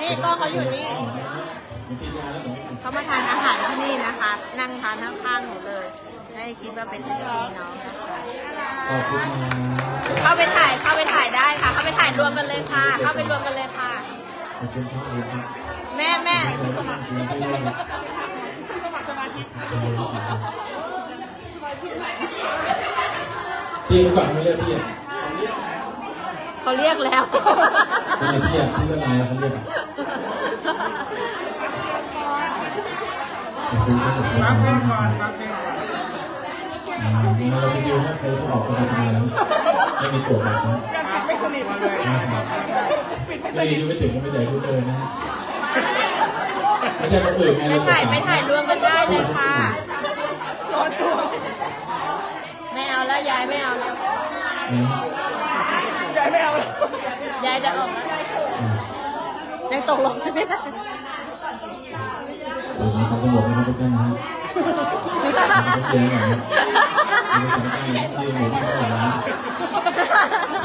นี่กล้องเขาอยู่นี่มันฉีดยาแล้วเหมือนกันเขามาทานอาหารที่นี่นะคะ นั่งทานข้างๆหนูเลยให้คิดว่าเป็นพี่น้องนะคะขอบคุณนะเข้าไปถ่ายเข้าไปถ่ายได้ค่ะ เข้าไปถ่ายรวมกันเลยค่ะ เข้าไปรวมกันเลยค่ะขอบคุณครับขอบคุณครับแม่แม่ขอบคุณครับคุณที่พี่ก่อนไม่เรียกพี่อะเขาเรียกแล้วทำไมพี่อะพี่ก็นายเขาเรียก ขอบคุณครับขอบเพลงก่อนพักเพลงก่อนเราจะดิวให้ใครเขาออกก็ได้ทำไมแล้วไม่มีกฎแบบนั้นไม่สนิทเลยนะครับไม่อยู่ไม่ถึงก็ไม่ใหญ่ทุกเกินะฮะไม่ใช่คนอื่นไงไปถ่ายไปถ่ายรวมกันได้เลยค่ะร้อนตัวไม่เอาแล้วยายไม่เอาแล้วยายไม่เอาแล้วยายจะออกแล้วอืมยังตกลงกันไม่ได้ โอ้โหความสงบนะครับทุกท่านนะฮะต้องเจอหน่อยนะมีสถานการณ์ที่หมู่บ้านเขาหลายร้าน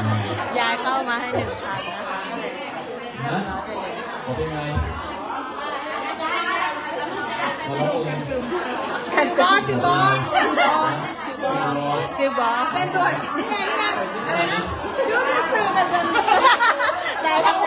อืมยายเข้ามาให้หนึ่งพันนะคะฮะขอเป็นไงมาร้องเพลงถือบอสถือบอสถือบอสถือบอสเล่นด้วยนี่ไงนี่ไงอะไรนะยูนิสื่อกันเลยใจทางไหน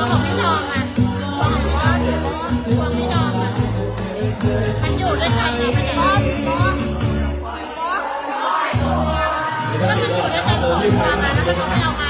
องพี่น้องพวกพี่น้องอะมันอยู่ด้วยกันนะมันบอสบอสบอสไม่ได้แล้วมันอยู่ด้วยกันสองตัวมาแล้วมันไม่เอามา